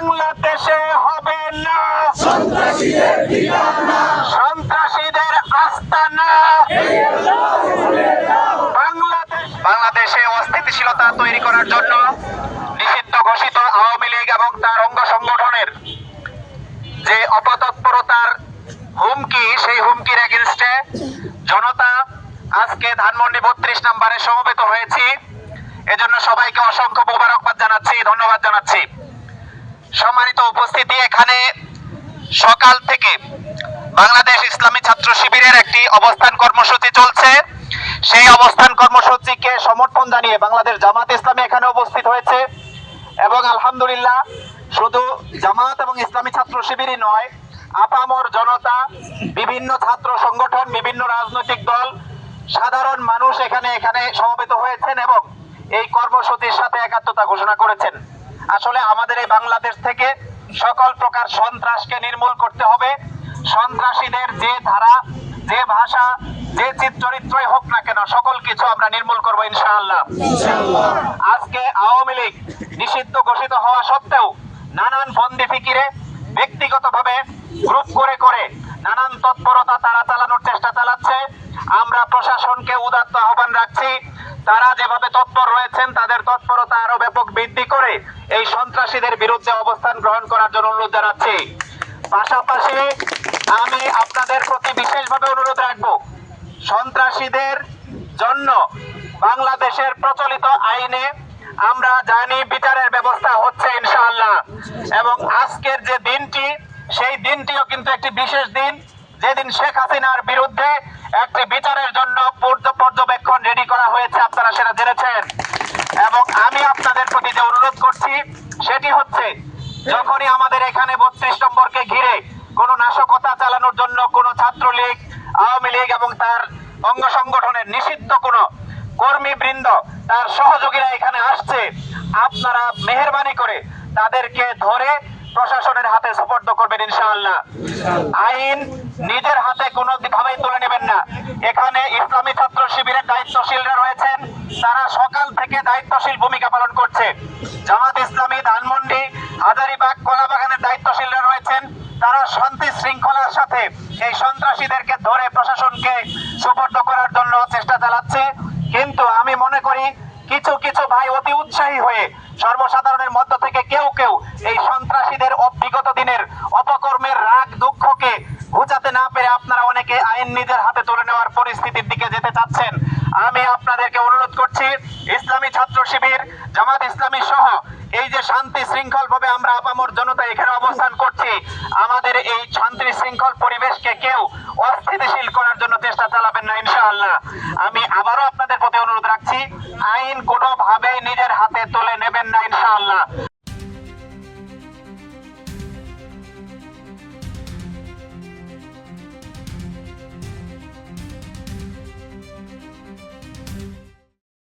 বাংলাদেশে হবে না। সন্ত্রাসীদের আস্তানা। বাংলাদেশ বাংলাদেশে অস্থিতিশীলতা তৈরি করার জন্য নিষিদ্ধ ঘোষিত আওয়ামী লীগ এবং তার অঙ্গ সংগঠনের যে অপতৎপরতার হুমকি, সেই হুমকির এগেনস্টে জনতা আজকে ধানমন্ডি বত্রিশ নম্বরে সমবেত হয়েছি। এজন্য সবাইকে অসংখ্য মোবারকবাদ জানাচ্ছি, ধন্যবাদ জানাচ্ছি। সম্মানিত উপস্থিতি এখানে সকাল থেকে বাংলাদেশ ইসলামী ছাত্র শিবিরের একটি অবস্থান কর্মসূচি চলছে। সেই অবস্থান কর্মসূচিকে সমর্থন জানিয়ে বাংলাদেশ জামাত ইসলামী এখানে উপস্থিত হয়েছে এবং আলহামদুলিল্লাহ শুধু জামাত এবং ইসলামী ছাত্র শিবিরই নয়, আপামর জনতা, বিভিন্ন ছাত্র সংগঠন, বিভিন্ন রাজনৈতিক দল, সাধারণ মানুষ এখানে এখানে সমবেত হয়েছেন এবং এই কর্মসূচির সাথে একাত্মতা ঘোষণা করেছেন। আসলে আমাদের এই বাংলাদেশ থেকে সকল প্রকার সন্ত্রাসকে নির্মূল করতে হবে। সন্ত্রাসীদের যে ধারা, যে ভাষা, যে চিত্রিত্রই হোক না কেন, সকল কিছু আমরা নির্মূল করব ইনশাআল্লাহ। আজকে আওয়ামী লীগ নিষিদ্ধ ঘোষিত হওয়া সত্ত্বেও নানান বন্দি ফিকিরে ব্যক্তিগতভাবে গ্রুপ করে করে নানান তৎপরতা তারা চালানোর চেষ্টা চালাচ্ছে। আমরা প্রশাসনকে উদাত্ত আহ্বান রাখছি। তারা যেভাবে তৎপর রয়েছেন, তাদের তৎপরতা আরও ব্যাপক বৃদ্ধি করে এই সন্ত্রাসীদের বিরুদ্ধে অবস্থান গ্রহণ করার জন্য অনুরোধ জানাচ্ছি। পাশাপাশি আমি আপনাদের প্রতি বিশেষভাবে অনুরোধ রাখব, সন্ত্রাসীদের জন্য বাংলাদেশের প্রচলিত আইনে আমরা জানি বিচারের ব্যবস্থা হচ্ছে ইনশাআল্লাহ। এবং আজকের যে দিনটি, সেই দিনটিও কিন্তু একটি বিশেষ দিন। যেদিন শেখ হাসিনার বিরুদ্ধে একটি বিচারের জন্য পর্য- পর্যবেক্ষণ রেডি করা হয়েছে, আপনারা সেটা জেনেছেন। এবং আমি আপনাদের প্রতি যে অনুরোধ করছি, সেটি হচ্ছে, যখনই আমাদের এখানে বত্রিশ নম্বরকে ঘিরে কোনো নাশকতা চালানোর জন্য কোনো ছাত্রলীগ, আওয়ামী লীগ এবং তার অঙ্গ সংগঠনের নিষিদ্ধ কোনো কর্মীবৃন্দ তার সহযোগীরা এখানে আসছে, আপনারা মেহরবানি করে তাদেরকে ধরে প্রশাসনের হাতে সুপর্দ করবেন ইনশাআল্লাহ। আইন নিজের হাতে কোনো ভাবেই তুলে করছে জামাত ইসলামী ধানমন্ডি, হাজারিবাগ, কলাবাগানের দায়িত্বশীলরা রয়েছেন। তারা শান্তি শৃঙ্খলার সাথে এই সন্ত্রাসীদেরকে ধরে প্রশাসনকে সুপর্দ করার জন্য চেষ্টা চালাচ্ছে। কিন্তু আমি মনে করি, কিছু কিছু ভাই অতি উৎসাহী হয়ে সর্বসাধারণের মধ্য থেকে কেউ কেউ এই সন্ত্রাসীদের বিগত দিনের অপকর্মের রাগ, দুঃখকে ঘুচাতে না পেরে আপনারা অনেকে আইন নিজের হাতে তুলে নেওয়ার পরিস্থিতির দিকে যেতে চাচ্ছেন। আমি আপনাদেরকে অনুরোধ করছি, ইসলামী ছাত্র শিবির জামাত ইসলামী সহ এই যে শান্তি শৃঙ্খল ভাবে আমরা আপামর জনতা এখানে অবস্থান করছি, আমাদের এই শান্তি শৃঙ্খল পরিবেশকে কেউ অস্থিতিশীল করার জন্য চেষ্টা চালাবেন না, ইনশাআল্লাহ। আমি